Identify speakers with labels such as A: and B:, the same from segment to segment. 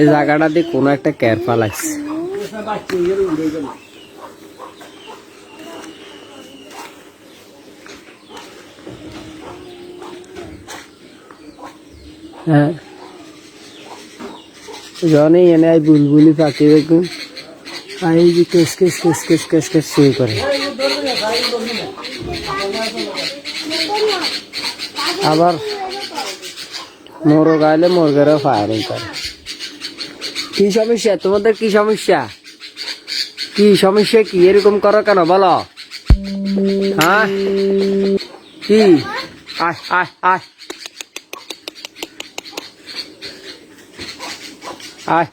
A: এই জায়গাটাতে কোনো একটা ক্যারফা লাগছে হ্যাঁ। জনে, এনে আই বুলবুলি পাখি দেখুন। আই যে কেস কেস কেস কেস কেস কেস শুরু করে। আবার মোরগ আইলে ঘরে ফায়ারিং করে। কি সমস্যা? তোমাদের কি সমস্যা? কি সমস্যা কি? এরকম করো কেন? বলো। হ্যাঁ? কি? আয় আয় আয়। আয়।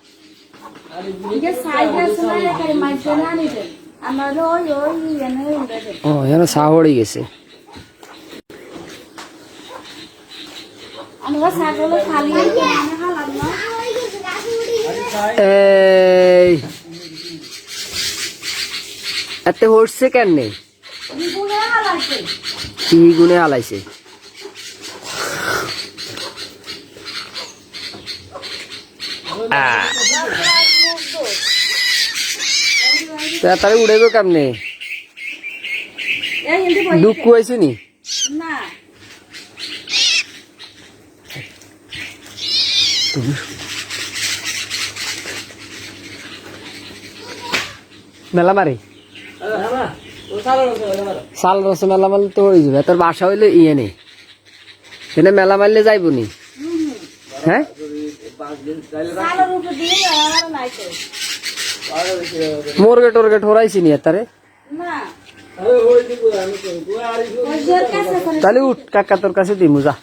A: ও যেন সাহড়ে গেছে। এত হচ্ছে কেন নেই
B: গুণে হালাইছে
A: কি গুনে আলাইছে আহ। তাড়াতাড়ি উড়াইব কেমনে? দুঃখ হয়েছে নি?
B: না।
A: মেলা মারি সাল রস মেলা মারলে তো হয়ে যাবে। তোর বাসা হইলে ইয়ে নেই। এখানে মেলা মারলে যাইব নি? হ্যাঁ? মোরগে টোরগে ঠোরাইছি নি তারে তাহলে উঠ কাকা তোর কাছে দিমু, যা।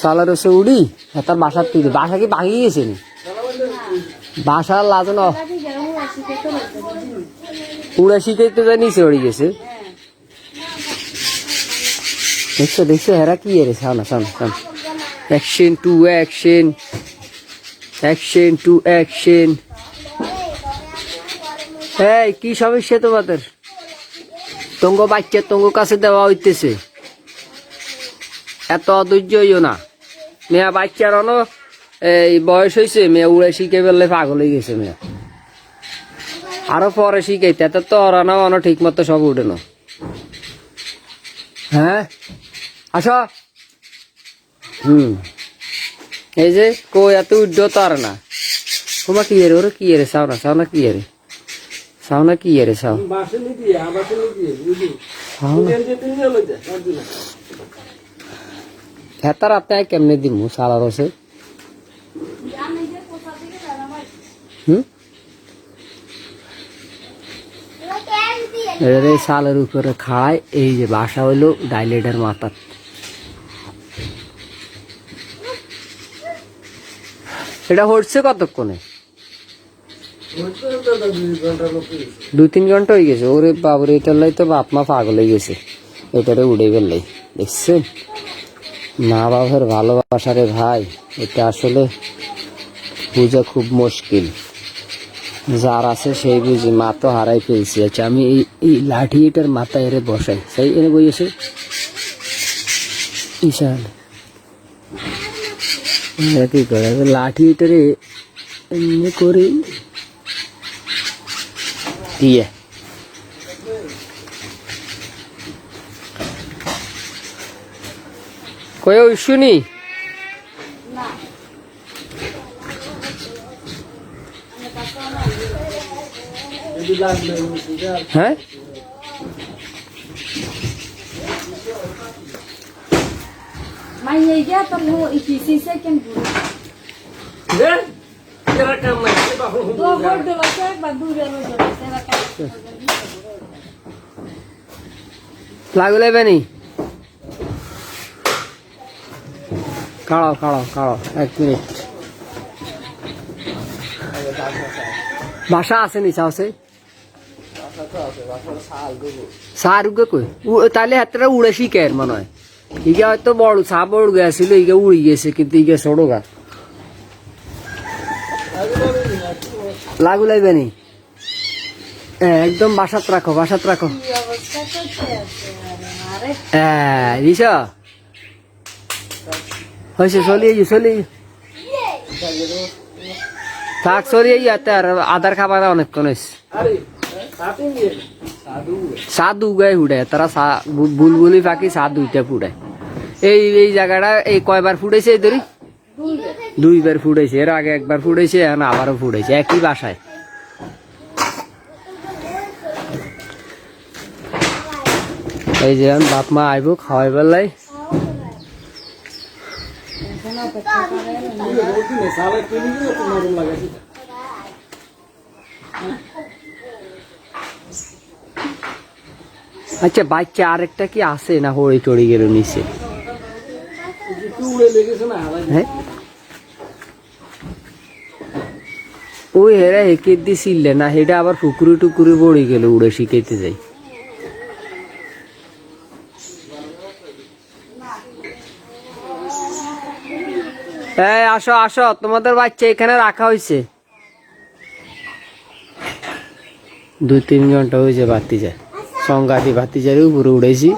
A: সালা রসে উড়ি তার বাসার তুই বাসা কি ভাঙি গেছে নি বাসার লাজ ন
B: কাজে তো করতে
A: উড়া শিখাইতে যাই নিচে উড়ি গেছে। দেখছ দেখছ, হেরা কি এরে? সামনা সামনা সামনা action to action action to action এই, কি সমস্যা তোমাদের? তঙ্গ বাচ্চা তঙ্গ কাছে দেওয়া হইতেছে। এত অধৈর্য হইও না। মেয়া বাচ্চার অন এই বয়স হয়েছে মেয়া উড়ে শিখে ফেললে পাগল হয়ে গেছে মেয়া। আরও পরে শিখাইতে এত তো অরানো অন ঠিক মতো সব উঠে না। হ্যাঁ? আসো। হুম। এই যে কই এত উড্ড তো আর না। তোমার কি এরে ওরে কি এরে চাও না চাও না কি এরে? চাও না কি এরে চাও। চাও না। হেতার আপনি কেমনে দিমু সালা রসে হুম? সালের উপরে খায়, এই যে বাসা হইল ডাইলেটের মাথার এটা হচ্ছে কতক্ষণে? দু তিন ঘণ্টা হয়ে গেছে। ওরে বাবরে এটার লাই তো বাপ মা পাগল হয়ে গেছে। এটারে উড়ে গেলাই দেখছেন? মা বাবার ভালোবাসা রে ভাই, এটা আসলে বোঝা খুব মুশকিল। যার আছে সেই বুঝি, মা তো হারাই ফেলছি। আচ্ছা আমি এই এই লাঠি এটার মাথায় এরে বসাই। সেই এনে বইয়েছে ইশান কি করে? লাঠি এটারে এমনি করে দিয়ে কয়ে ওই শুনি
B: না
A: হ্যাঁ
B: মাই এই যে তো লো ইসি সেকেন্ডগুলো তো গোল দিলো সে একবার দূরে লো দিলো সেটা কাছে
A: লাগলে বেনি। কাড়াও কাড়াও কাড়াও এক মিনিট। বাসা আছে নি চাও সেই সার উগে কই তাহলে হাতটা উড়ে শিখে মনে হয় ইগে হয়তো বড় সা বড় গেছিল ইগে উড়ি গেছে কিন্তু ইগে ছোট গা লাগু লাগবে নি? একদম বাসাত রাখো বাসাত রাখো হ্যাঁ দিছ হয়েছে, চলিয়ে গিয়ে চলিয়ে থাক, চলিয়ে ইয়াতে আর আধার খাবার অনেকক্ষণ হয়েছে। সাত উগায় উড়ায় তারা বুলবুলি পাখি সাত দুইটা ফুটায় এই এই জায়গাটা, এই কয়বার ফুটাইছে এই ধরি দুইবার ফুটাইছে এর আগে একবার ফুটাইছে এখন আবারও ফুটাইছে একই বাসায়। এই যে বাপ মা আইব খাওয়াই বেলাই আচ্ছা বাচ্চা আরেকটা কি আছে না হড়ি টড়ি গেল নিচে? হ্যাঁ? ওই হেরা হেকে দিছিলে না হেটা আবার পুকুরি টুকুরি পড়ে গেল উড়ে শিখাইতে যাই। আসো আসো, তোমাদের বাচ্চা এখানে রাখা হয়েছে। দুই তিন ঘণ্টা হয়েছে বাতি যায় ভাতিজারে বাতি উপরে উড়েছি।